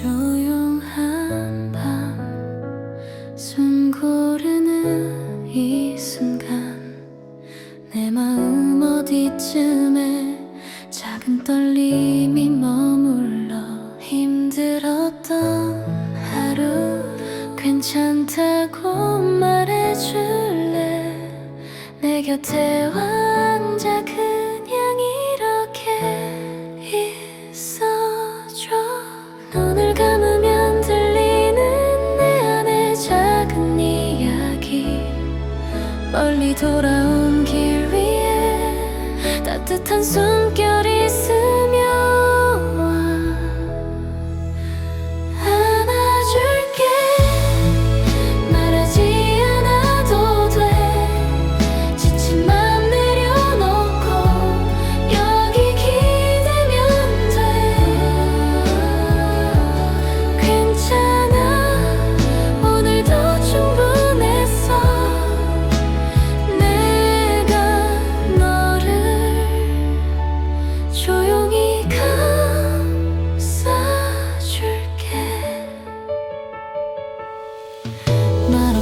조용한 밤 숨 고르는 이 순간 내 마음 어디쯤에 작은 떨림이 머물러 힘들었던 하루 괜찮다고 말해줄래? 내 곁에 왕자 그 돌아온 길 위에 따뜻한 숨결이 있으면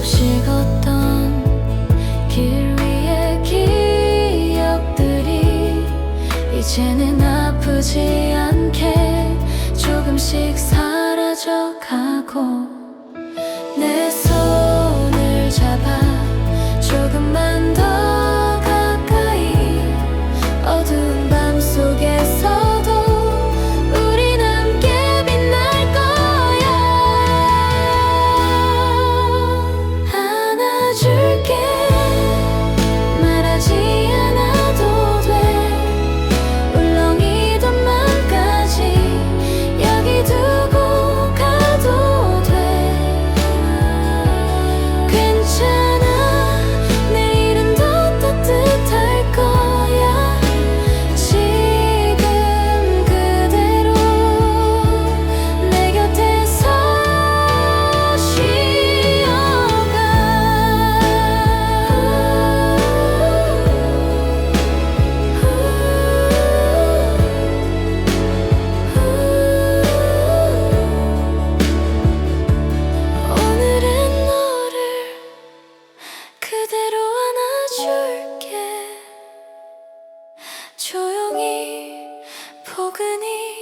수없이 던길 위의 기억들이 이제는 아프지. 조용히 포근히